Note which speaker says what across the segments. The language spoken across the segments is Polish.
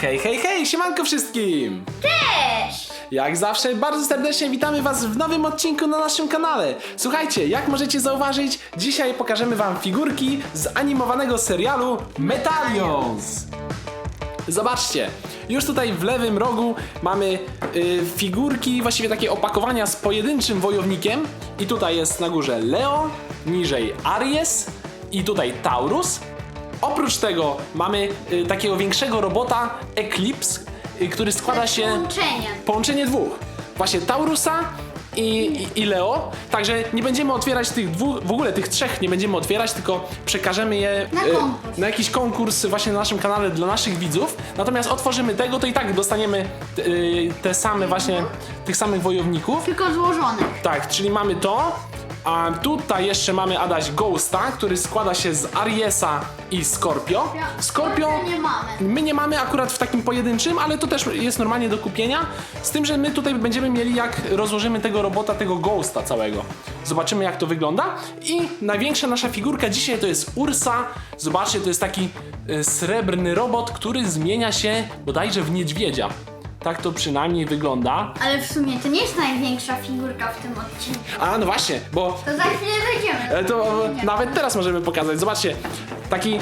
Speaker 1: Hej, hej, hej, siemanko wszystkim!
Speaker 2: Cześć!
Speaker 1: Jak zawsze bardzo serdecznie witamy was w nowym odcinku na naszym kanale. Słuchajcie, jak możecie zauważyć, dzisiaj pokażemy wam figurki z animowanego serialu Metalions. Zobaczcie, już tutaj w lewym rogu mamy y, figurki, właściwie takie opakowania z pojedynczym wojownikiem. I tutaj jest na górze Leo, niżej Aries i tutaj Taurus. Oprócz tego mamy y, takiego większego robota Eclipse, y, który składa się
Speaker 2: Połączeniem.
Speaker 1: połączenie dwóch. Właśnie Taurusa i, i, i Leo. Także nie będziemy otwierać tych dwóch, w ogóle tych trzech nie będziemy otwierać, tylko przekażemy je
Speaker 2: Na konkurs.
Speaker 1: na jakiś konkurs właśnie na naszym kanale dla naszych widzów. Natomiast otworzymy tego, to i tak dostaniemy e, te same właśnie, tych samych wojowników.
Speaker 2: Tylko złożonych.
Speaker 1: Tak, czyli mamy to. A tutaj jeszcze mamy Adaś Ghosta, który składa się z Ariesa i Scorpio. Scorpio
Speaker 2: nie mamy.
Speaker 1: My nie mamy akurat w takim pojedynczym, ale to też jest normalnie do kupienia. Z tym, że my tutaj będziemy mieli jak rozłożymy tego robota, tego Ghosta całego. Zobaczymy jak to wygląda. I największa nasza figurka dzisiaj to jest Ursa. Zobaczcie, to jest taki e, srebrny robot, który zmienia się bodajże w niedźwiedzia. Tak to przynajmniej wygląda.
Speaker 2: Ale w sumie to nie jest największa figurka w tym odcinku.
Speaker 1: A, no właśnie, bo
Speaker 2: To za chwilę wejdziemy.
Speaker 1: E, To nawet teraz możemy pokazać. Zobaczcie, taki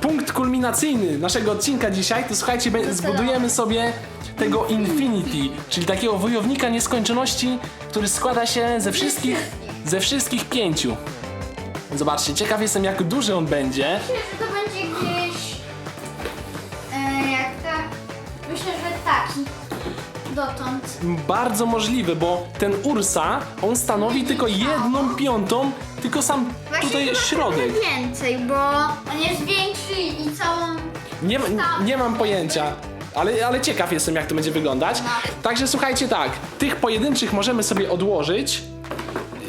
Speaker 1: punkt kulminacyjny naszego odcinka dzisiaj, to słuchajcie, be- zbudujemy sobie tego Infinity, czyli takiego wojownika nieskończoności, który składa się ze wszystkich, ze wszystkich pięciu. Zobaczcie, ciekaw jestem jak duży on będzie.
Speaker 2: Myślę, że to Dotąd.
Speaker 1: Bardzo możliwe, bo ten Ursa, on stanowi tylko jedną piątą, tylko sam tutaj
Speaker 2: chyba
Speaker 1: środek.
Speaker 2: trochę więcej, bo on jest większy i całą...
Speaker 1: Nie, nie mam pojęcia. Ale, ale ciekaw jestem, jak to będzie wyglądać.
Speaker 2: No.
Speaker 1: Także słuchajcie tak, tych pojedynczych możemy sobie odłożyć.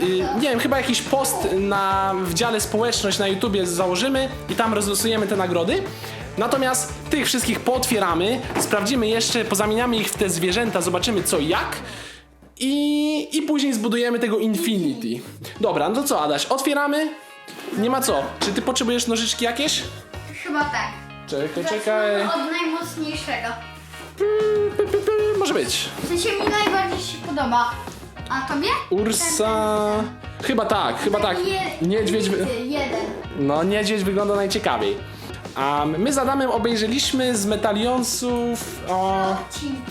Speaker 1: Y, nie wiem, chyba jakiś post na, w dziale społeczność na YouTubie założymy i tam rozlosujemy te nagrody. Natomiast tych wszystkich pootwieramy, sprawdzimy jeszcze, pozamieniamy ich w te zwierzęta, zobaczymy co jak. I, I później zbudujemy tego Infinity. Dobra, no to co Adaś, otwieramy? Nie ma co. Czy ty potrzebujesz nożyczki jakieś?
Speaker 2: Chyba tak.
Speaker 1: Czekaj, czekaj.
Speaker 2: Od najmocniejszego.
Speaker 1: Py, py, py, Może być.
Speaker 2: W sensie mi najbardziej się podoba. A tobie?
Speaker 1: Ursa. Chyba tak, chyba tak. Niedźwiedź. wy-
Speaker 2: Jeden.
Speaker 1: No, niedźwiedź wygląda najciekawiej. A my z Adamem obejrzeliśmy z Metalionsów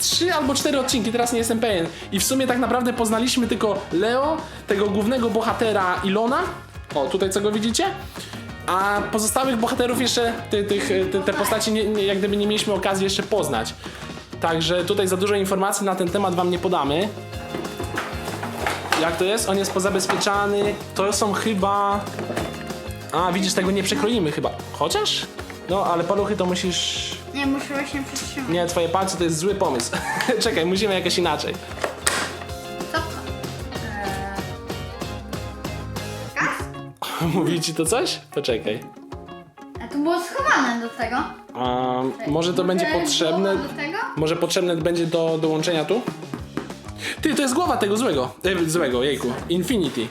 Speaker 1: trzy albo cztery odcinki, teraz nie jestem pewien. I w sumie tak naprawdę poznaliśmy tylko Leo, tego głównego bohatera Ilona. O, tutaj co go widzicie? A pozostałych bohaterów jeszcze, ty, tych, te, te postaci nie, nie, jak gdyby nie mieliśmy okazji jeszcze poznać. Także tutaj za dużo informacji na ten temat wam nie podamy. Jak to jest? On jest pozabezpieczany. To są chyba... A, widzisz, tego nie przekroimy chyba. Chociaż? No, ale paluchy to musisz...
Speaker 2: Nie, muszę właśnie przytrzymać.
Speaker 1: Nie, twoje palce to jest zły pomysł. Czekaj, musimy jakoś inaczej.
Speaker 2: Co? Eee...
Speaker 1: Mówi ci to coś? Poczekaj.
Speaker 2: A to było schowane do tego.
Speaker 1: A, może to będzie potrzebne...
Speaker 2: do tego?
Speaker 1: Może potrzebne będzie do dołączenia tu? Ty, to jest głowa tego złego. E, złego, jejku. Infinity.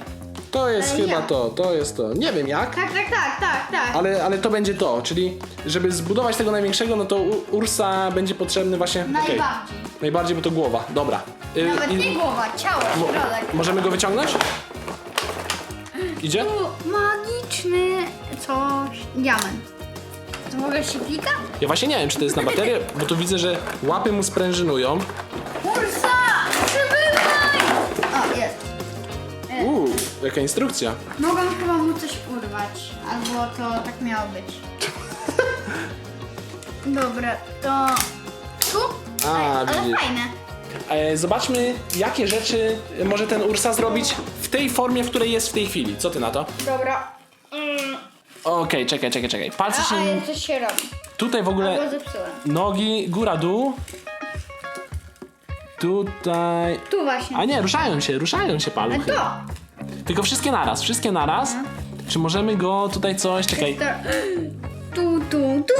Speaker 1: To jest
Speaker 2: Ale
Speaker 1: chyba
Speaker 2: jak?
Speaker 1: to, to jest to. Nie wiem jak.
Speaker 2: Tak, tak, tak, tak, tak.
Speaker 1: Ale, ale to będzie to, czyli żeby zbudować tego największego, no to U- Ursa będzie potrzebny właśnie. okej.
Speaker 2: Najbardziej.
Speaker 1: Najbardziej, bo to głowa. Dobra. Y,
Speaker 2: Nawet
Speaker 1: i-
Speaker 2: nie głowa, ciało,
Speaker 1: mo-
Speaker 2: środek.
Speaker 1: możemy go wyciągnąć? Idzie?
Speaker 2: Tu magiczny coś. Diament. To w ogóle się klika?
Speaker 1: Ja właśnie nie wiem, czy to jest na baterię, bo tu widzę, że łapy mu sprężynują.
Speaker 2: Ursa!
Speaker 1: Jaka instrukcja.
Speaker 2: Mogą chyba mu coś urwać. Albo to tak miało być. Dobra, to... Tu?
Speaker 1: A,
Speaker 2: ale
Speaker 1: widzisz.
Speaker 2: fajne.
Speaker 1: E, zobaczmy, jakie rzeczy może ten Ursa zrobić w tej formie, w której jest w tej chwili. Co ty na to?
Speaker 2: Dobra. Mm.
Speaker 1: Okej, czekaj, czekaj, czekaj. Palce
Speaker 2: A,
Speaker 1: się...
Speaker 2: ale coś się robi.
Speaker 1: Tutaj w
Speaker 2: Albo
Speaker 1: ogóle
Speaker 2: zepsułem.
Speaker 1: nogi, góra, dół. Tutaj...
Speaker 2: Tu właśnie.
Speaker 1: A nie, ruszają się, ruszają się
Speaker 2: A
Speaker 1: paluchy.
Speaker 2: to!
Speaker 1: Tylko wszystkie naraz, wszystkie naraz. Czy możemy go tutaj coś, czekaj,
Speaker 2: to. Tu, tu, tu!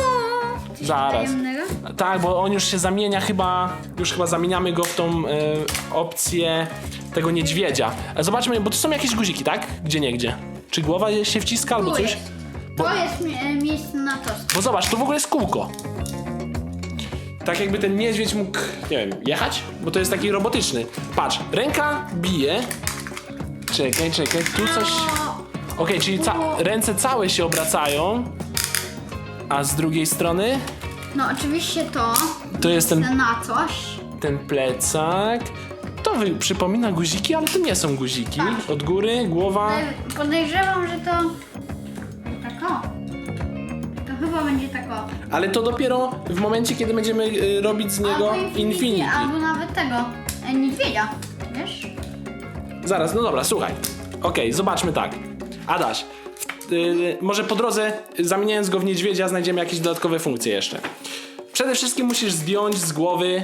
Speaker 2: Coś
Speaker 1: Zaraz.
Speaker 2: tajemnego?
Speaker 1: tak, bo on już się zamienia chyba, już chyba zamieniamy go w tą e, opcję tego niedźwiedzia. E, Zobaczmy, bo tu są jakieś guziki, tak? Gdzie nie gdzie. Czy głowa się wciska albo
Speaker 2: Tu
Speaker 1: coś?
Speaker 2: jest.
Speaker 1: Bo-
Speaker 2: To jest mie- miejsce na tost.
Speaker 1: Bo zobacz, tu w ogóle jest kółko. tak jakby ten niedźwiedź mógł, nie wiem, jechać? Bo to jest taki robotyczny. Patrz, ręka bije. Czekaj, czekaj, tu coś... Okej, czyli ca ręce całe się obracają. A z drugiej strony
Speaker 2: No oczywiście to
Speaker 1: to jest ten,
Speaker 2: na coś.
Speaker 1: ten plecak. To wy, przypomina guziki, ale to nie są guziki.
Speaker 2: Tak.
Speaker 1: Od góry, głowa.
Speaker 2: Ale Podejrzewam, że to... Tak o. To chyba będzie tak o.
Speaker 1: Ale to dopiero w momencie, kiedy będziemy y, robić z niego
Speaker 2: Albo
Speaker 1: Infinity.
Speaker 2: Albo nawet tego. e, Niedźwiedzia. Wiesz?
Speaker 1: Zaraz, no dobra, słuchaj. Okej, zobaczmy tak. Adaś, y, może po drodze, y, zamieniając go w niedźwiedzia, znajdziemy jakieś dodatkowe funkcje jeszcze. Przede wszystkim musisz zdjąć z głowy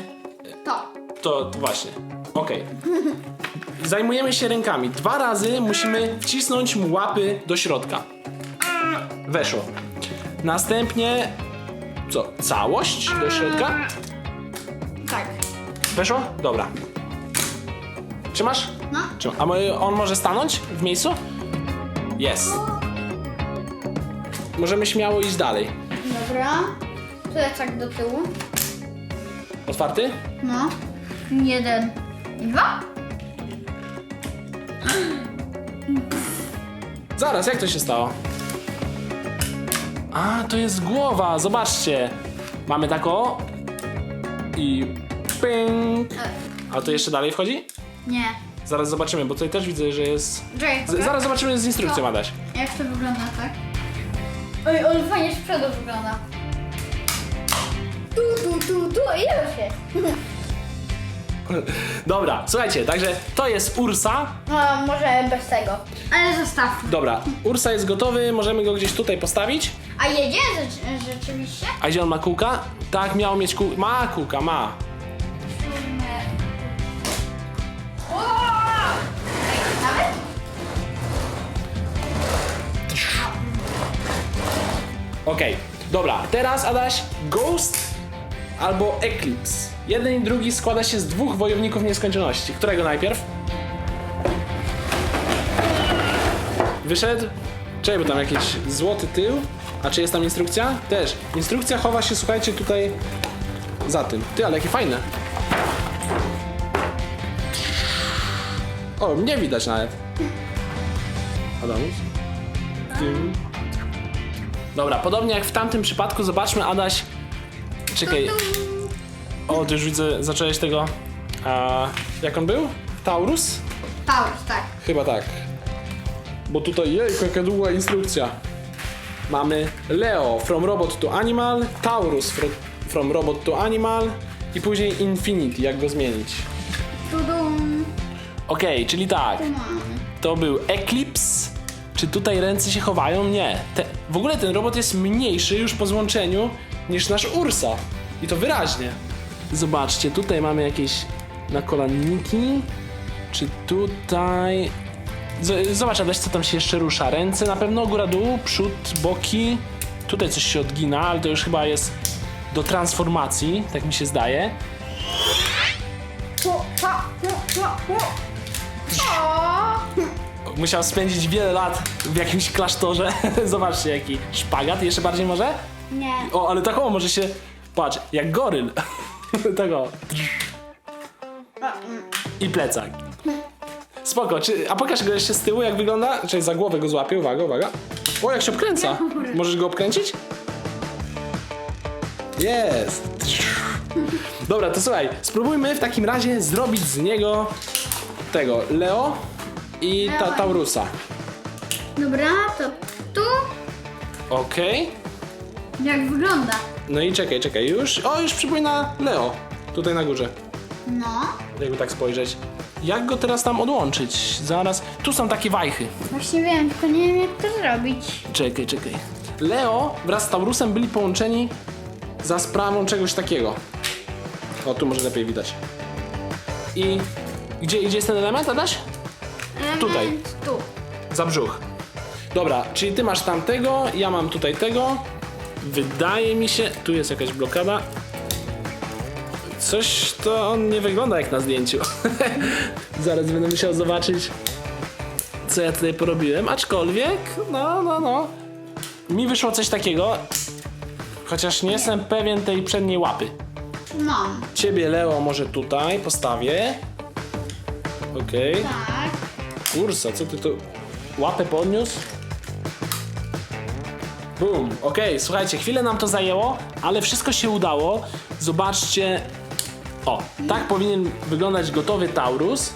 Speaker 2: To.
Speaker 1: to właśnie. Okej. Zajmujemy się rękami. Dwa razy musimy wcisnąć mu łapy do środka. Weszło. Następnie. Co? Całość do środka?
Speaker 2: Tak.
Speaker 1: Weszło? Dobra. Trzymasz?
Speaker 2: No.
Speaker 1: Trzyma. A mo- on może stanąć w miejscu? Jest. Możemy śmiało iść dalej.
Speaker 2: Dobra. Plecak do tyłu.
Speaker 1: Otwarty?
Speaker 2: No. Jeden. I dwa.
Speaker 1: Zaraz, jak to się stało? A, to jest głowa, zobaczcie. Mamy taką i ping. A to jeszcze dalej wchodzi?
Speaker 2: Nie.
Speaker 1: Zaraz zobaczymy, bo tutaj też widzę, że jest... Z, zaraz zobaczymy z instrukcją,
Speaker 2: Co?
Speaker 1: Adaś.
Speaker 2: Jak to wygląda, tak? Oj, on fajnie z przodu wygląda. Tu, tu, tu, tu i już jest.
Speaker 1: Dobra, słuchajcie, także to jest Ursa.
Speaker 2: No, może bez tego. Ale zostawmy.
Speaker 1: Dobra, Ursa jest gotowy, możemy go gdzieś tutaj postawić.
Speaker 2: A jedzie Rzecz, rzeczywiście?
Speaker 1: A gdzie on ma kółka? Tak, miał mieć kółka. Ma kółka, ma. Okej, dobra, teraz Adaś, Ghost albo Eclipse. Jeden i drugi składa się z dwóch wojowników nieskończoności. Którego najpierw? Wyszedł? Czekaj, bo tam jakiś złoty tył. A czy jest tam instrukcja? Też. Instrukcja chowa się, słuchajcie, tutaj za tym. Ty, ale jakie fajne. O, mnie widać nawet. Adamus? Tym. Dobra, podobnie jak w tamtym przypadku, zobaczmy, Adaś. Czekaj. O, ty już widzę, zacząłeś tego. A, jak on był? Taurus?
Speaker 2: Taurus, tak.
Speaker 1: Chyba tak. Bo tutaj, jej, jaka długa instrukcja. Mamy Leo, from robot to animal, Taurus, fro, from robot to animal i później Infinity, jak go zmienić.
Speaker 2: Tudum.
Speaker 1: Okej, czyli tak. To był Eclipse. Czy tutaj ręce się chowają? Nie. Te, w ogóle ten robot jest mniejszy już po złączeniu niż nasz Ursa. I to wyraźnie. Zobaczcie, tutaj mamy jakieś nakolanniki. Czy tutaj... Z- Zobacz, Adaś, co tam się jeszcze rusza. Ręce na pewno, góra-dół, przód, boki. Tutaj coś się odgina, ale to już chyba jest do transformacji, tak mi się zdaje. Musiał spędzić wiele lat w jakimś klasztorze. Zobaczcie, jaki szpagat. Jeszcze bardziej może?
Speaker 2: Nie.
Speaker 1: O, ale tak o, może się... Patrz, jak goryl. tak o. I plecak. Spoko, czy, a pokaż go jeszcze z tyłu, jak wygląda? Czyli za głowę go złapię, uwaga, uwaga. O, jak się obkręca. Możesz go obkręcić? Jest. Dobra, to słuchaj, spróbujmy w takim razie zrobić z niego tego Leo i ta. Taurusa.
Speaker 2: Dobra, to tu.
Speaker 1: Okej.
Speaker 2: Jak wygląda?
Speaker 1: No i czekaj, czekaj, już. O, już przypomina Leo. Tutaj na górze.
Speaker 2: No.
Speaker 1: Jakby tak spojrzeć. Jak go teraz tam odłączyć? Zaraz. Tu są takie wajchy.
Speaker 2: Właśnie wiem, tylko nie wiem jak to zrobić.
Speaker 1: Czekaj, czekaj. Leo wraz z Taurusem byli połączeni za sprawą czegoś takiego. O, tu może lepiej widać. I gdzie, gdzie jest ten element, Adaś? Tutaj.
Speaker 2: Tu.
Speaker 1: Za brzuch. Dobra, czyli ty masz tamtego, ja mam tutaj tego. Wydaje mi się, tu jest jakaś blokada. Coś to on nie wygląda jak na zdjęciu. Zaraz będę musiał zobaczyć, co ja tutaj porobiłem. Aczkolwiek, no, no, no. Mi wyszło coś takiego, chociaż nie jestem pewien tej przedniej łapy.
Speaker 2: mam.
Speaker 1: Ciebie, Leo, może tutaj postawię. Okej.
Speaker 2: Tak.
Speaker 1: Ursa, co ty tu... Łapę podniósł? Boom. Okej, słuchajcie, chwilę nam to zajęło, ale wszystko się udało. Zobaczcie. O, tak powinien wyglądać gotowy Taurus.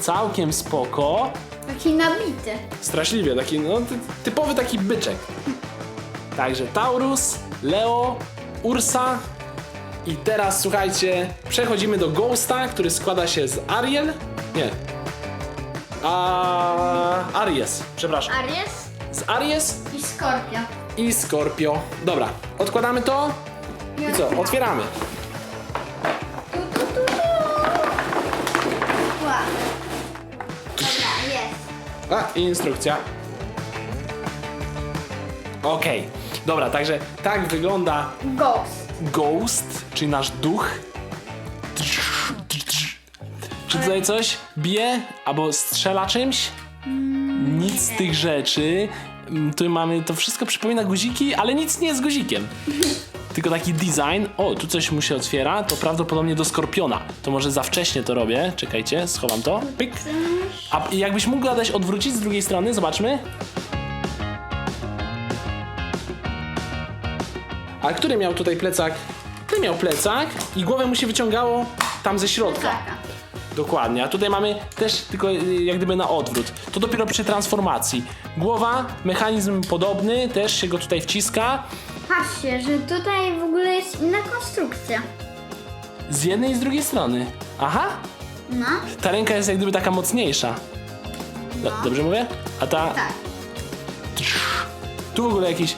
Speaker 1: Całkiem spoko.
Speaker 2: Taki nabity.
Speaker 1: Straszliwie, taki no, ty, typowy taki byczek. Także Taurus, Leo, Ursa i teraz słuchajcie, przechodzimy do Ghosta, który składa się z Ariel. Nie. A Aries, przepraszam.
Speaker 2: Aries
Speaker 1: Z Aries
Speaker 2: i Skorpio.
Speaker 1: i Scorpio. Dobra, odkładamy to i co? Otwieramy.
Speaker 2: Tu, tu, tu, tu. Dobra, jest.
Speaker 1: A, i instrukcja. Okej, dobra, także tak wygląda
Speaker 2: Ghost.
Speaker 1: Ghost, czyli nasz duch. Czy tutaj coś bije albo strzela czymś? Nic z tych rzeczy. Mm, Tu mamy, to wszystko przypomina guziki, ale nic nie jest guzikiem. Tylko taki design. O, tu coś mu się otwiera, to prawdopodobnie do skorpiona. To może za wcześnie to robię. Czekajcie, schowam to. Pyk. A jakbyś mógł dać odwrócić z drugiej strony, zobaczmy. A który miał tutaj plecak? Miał plecak i głowę mu się wyciągało tam ze środka. Dokładnie, a tutaj mamy też tylko y, jak gdyby na odwrót. To dopiero przy transformacji. Głowa, mechanizm podobny, też się go tutaj wciska.
Speaker 2: Patrzcie, że tutaj w ogóle jest inna konstrukcja.
Speaker 1: Z jednej i z drugiej strony. Aha,
Speaker 2: No,
Speaker 1: ta ręka jest jak gdyby taka mocniejsza. Do, dobrze mówię? A ta.
Speaker 2: tak.
Speaker 1: Tu w ogóle jakiś.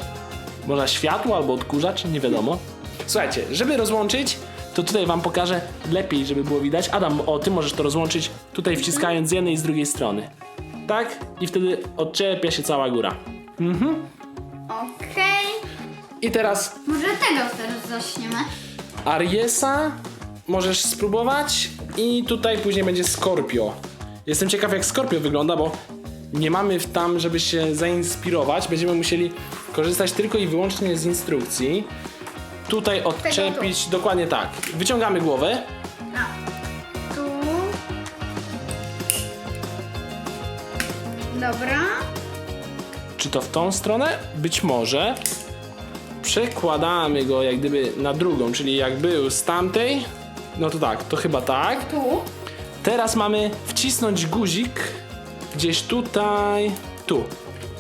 Speaker 1: Może światło albo odkurzacz, nie wiadomo. Słuchajcie, żeby rozłączyć, to tutaj wam pokażę lepiej, żeby było widać. Adam, o, ty możesz to rozłączyć tutaj wciskając z jednej i z drugiej strony. Tak? I wtedy odczepia się cała góra.
Speaker 2: Okej.
Speaker 1: I teraz
Speaker 2: Może tego teraz zaczniemy.
Speaker 1: Ariesa możesz spróbować i tutaj później będzie Scorpio. Jestem ciekaw jak Scorpio wygląda, bo nie mamy w tam, żeby się zainspirować. Będziemy musieli korzystać tylko i wyłącznie z instrukcji. Tutaj odczepić, dokładnie tak. Wyciągamy głowę.
Speaker 2: A. Tu. Dobra.
Speaker 1: Czy to w tą stronę? Być może. Przekładamy go jak gdyby na drugą, czyli jak był z tamtej. No to tak, to chyba tak.
Speaker 2: Tu.
Speaker 1: Teraz mamy wcisnąć guzik gdzieś tutaj, tu.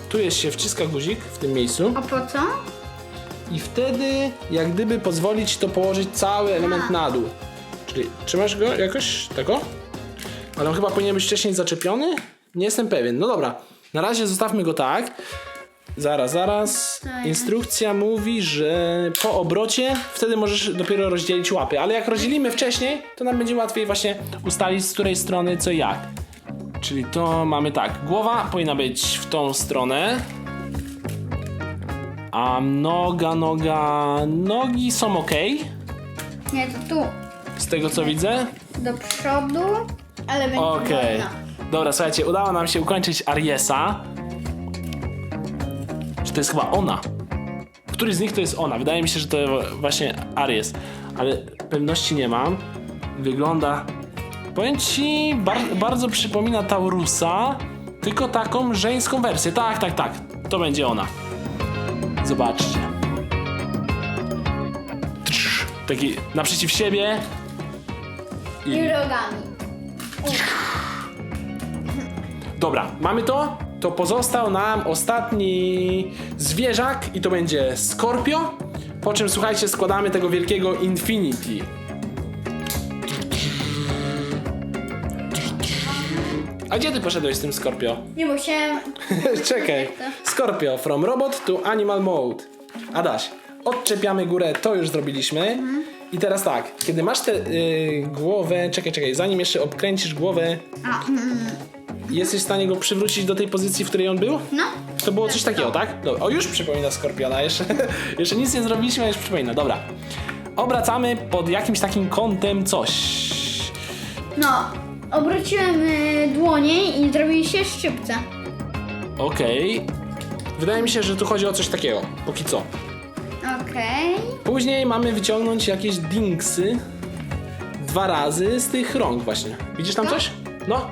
Speaker 1: Tu jest się wciska guzik w tym miejscu
Speaker 2: A po co?
Speaker 1: I wtedy jak gdyby pozwolić to położyć cały element
Speaker 2: A.
Speaker 1: na dół. Czyli trzymasz go jakoś tego? Ale on chyba powinien być wcześniej zaczepiony? Nie jestem pewien. No dobra, na razie zostawmy go tak. Zaraz, zaraz.
Speaker 2: Tak.
Speaker 1: Instrukcja mówi, że po obrocie wtedy możesz dopiero rozdzielić łapy, ale jak rozdzielimy wcześniej, to nam będzie łatwiej właśnie ustalić z której strony co jak. Czyli to mamy tak, głowa powinna być w tą stronę, a noga, noga, nogi są ok,
Speaker 2: Nie, to tu.
Speaker 1: z tego co widzę.
Speaker 2: Do przodu, ale będzie
Speaker 1: Okej.
Speaker 2: wolno.
Speaker 1: Dobra, słuchajcie, udało nam się ukończyć Ariesa. Czy to jest chyba ona? Który z nich to jest ona? Wydaje mi się, że to właśnie Aries, ale pewności nie mam. Wygląda. Powiem ci, bar bardzo przypomina Taurusa, tylko taką żeńską wersję. Tak, tak, tak. To będzie ona. Zobaczcie. Trz, Taki naprzeciw siebie.
Speaker 2: I rogami.
Speaker 1: Dobra, mamy to? To pozostał nam ostatni zwierzak i to będzie Scorpio. Po czym słuchajcie, składamy tego wielkiego Infinity. A gdzie ty poszedłeś z tym Scorpio?
Speaker 2: Nie musiałem.
Speaker 1: Czekaj. Scorpio, from robot to animal mode. Adaś, odczepiamy górę, to już zrobiliśmy. I teraz tak, kiedy masz tę y, głowę, czekaj, czekaj, zanim jeszcze obkręcisz głowę,
Speaker 2: A, mm,
Speaker 1: jesteś w stanie go przywrócić do tej pozycji, w której on był?
Speaker 2: no.
Speaker 1: To było coś takiego, tak? Dobra. O, już przypomina Skorpiona, jeszcze, jeszcze nic nie zrobiliśmy, a już przypomina, dobra. Obracamy pod jakimś takim kątem coś.
Speaker 2: No. Obróciłem y, dłonie i zrobili się szczypce.
Speaker 1: Okej. Wydaje mi się, że tu chodzi o coś takiego, póki co.
Speaker 2: Okej.
Speaker 1: Później mamy wyciągnąć jakieś dingsy dwa razy z tych rąk właśnie. Widzisz tam coś? No.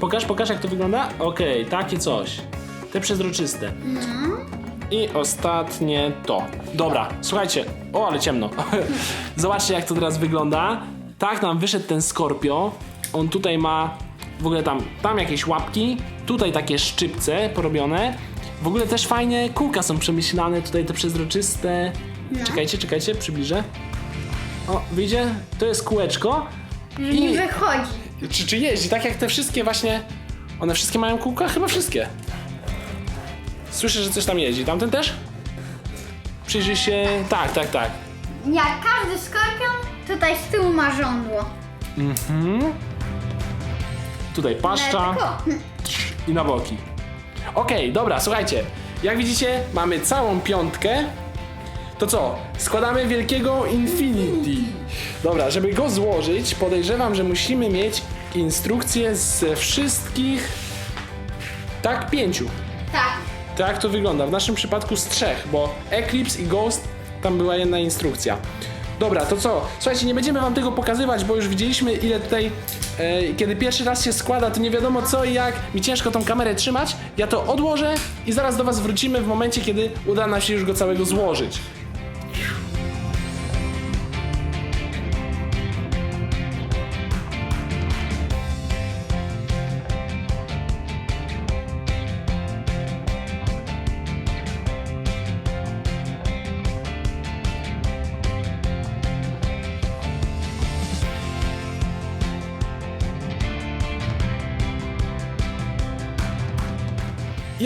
Speaker 1: Pokaż, pokaż jak to wygląda. Okej, takie coś. Te przezroczyste. I ostatnie to. Dobra, słuchajcie. O, ale ciemno. Zobaczcie jak to teraz wygląda. Tak nam wyszedł ten Skorpio. On tutaj ma w ogóle tam, tam jakieś łapki. Tutaj takie szczypce porobione. W ogóle też fajnie kółka są przemyślane. Tutaj te przezroczyste. Czekajcie, czekajcie, przybliżę. O, wyjdzie? To jest kółeczko.
Speaker 2: Że nie wychodzi.
Speaker 1: Czy, czy jeździ, tak jak te wszystkie właśnie. One wszystkie mają kółka? Chyba wszystkie. Słyszę, że coś tam jeździ. Tamten też? Przyjrzyj się. Tak, tak, tak.
Speaker 2: Jak każdy skorpion, tutaj z tyłu ma żądło.
Speaker 1: Tutaj paszcza i na boki. Okej, dobra, słuchajcie. Jak widzicie, mamy całą piątkę. To co? Składamy wielkiego Infinity. Dobra, żeby go złożyć, podejrzewam, że musimy mieć instrukcje ze wszystkich. Tak, pięciu.
Speaker 2: Tak.
Speaker 1: Tak to wygląda. W naszym przypadku z trzech, bo Eclipse i Ghost tam była jedna instrukcja. Dobra, to co? Słuchajcie, nie będziemy wam tego pokazywać, bo już widzieliśmy ile tutaj, e, kiedy pierwszy raz się składa, to nie wiadomo co i jak. Mi ciężko tą kamerę trzymać. Ja to odłożę i zaraz do was wrócimy w momencie, kiedy uda nam się już go całego złożyć.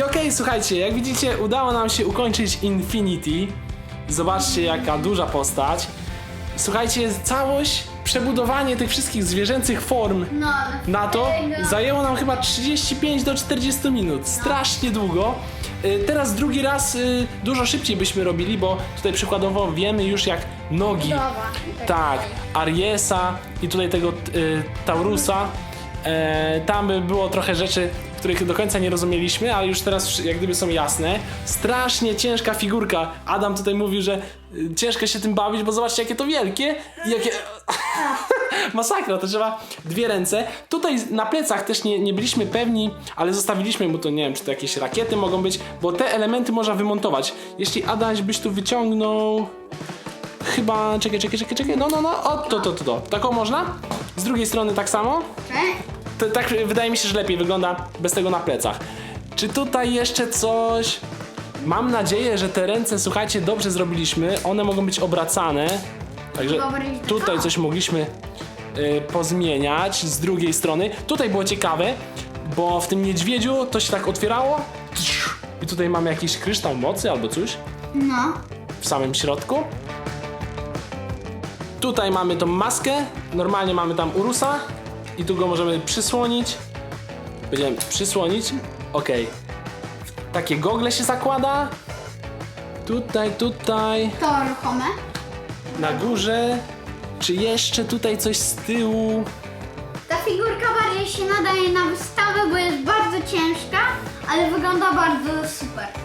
Speaker 1: I okej, słuchajcie, jak widzicie, udało nam się ukończyć Infinity. Zobaczcie, jaka duża postać. Słuchajcie, całość, przebudowanie tych wszystkich zwierzęcych form
Speaker 2: No.
Speaker 1: na to
Speaker 2: tego-
Speaker 1: zajęło nam chyba 35 do 40 minut. Strasznie długo. Y, Teraz drugi raz y, dużo szybciej byśmy robili, bo tutaj przykładowo wiemy już jak nogi.
Speaker 2: Tak
Speaker 1: Tak. Ariesa i tutaj tego y, Taurusa. E, tam by było trochę rzeczy, których do końca nie rozumieliśmy, ale już teraz jak gdyby są jasne. Strasznie ciężka figurka. Adam tutaj mówił, że y, ciężko się tym bawić, bo zobaczcie jakie to wielkie i jakie... Masakra, to trzeba dwie ręce. Tutaj na plecach też nie, nie byliśmy pewni, ale zostawiliśmy mu to, nie wiem, czy to jakieś rakiety mogą być, bo te elementy można wymontować. Jeśli Adaś byś tu wyciągnął... Chyba, czekaj, czekaj, czekaj, czekaj, no, no, no, o, to, to, to, to. Taką można? Z drugiej strony tak samo? To, tak wydaje mi się, że lepiej wygląda bez tego na plecach. Czy tutaj jeszcze coś? Mam nadzieję, że te ręce, słuchajcie, dobrze zrobiliśmy. One mogą być obracane. Także tutaj coś mogliśmy y, pozmieniać z drugiej strony. Tutaj było ciekawe, bo w tym niedźwiedziu to się tak otwierało i tutaj mamy jakiś kryształ mocy albo coś
Speaker 2: No.
Speaker 1: w samym środku. Tutaj mamy tą maskę. Normalnie mamy tam Urusa. I tu go możemy przysłonić. Będziemy przysłonić. Ok. Takie gogle się zakłada. Tutaj, tutaj.
Speaker 2: To ruchome.
Speaker 1: Na górze. Czy jeszcze tutaj coś z tyłu?
Speaker 2: Ta figurka bardziej się nadaje na wystawę, bo jest bardzo ciężka, ale wygląda bardzo super.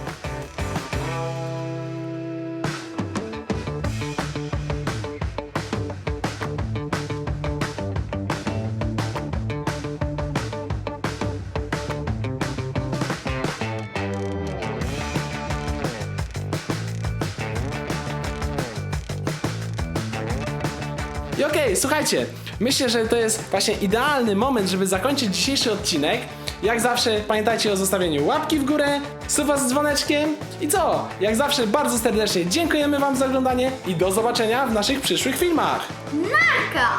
Speaker 1: I okej, słuchajcie, myślę, że to jest właśnie idealny moment, żeby zakończyć dzisiejszy odcinek. Jak zawsze pamiętajcie o zostawieniu łapki w górę, suba z dzwoneczkiem i co? Jak zawsze bardzo serdecznie dziękujemy wam za oglądanie i do zobaczenia w naszych przyszłych filmach.
Speaker 2: Narka!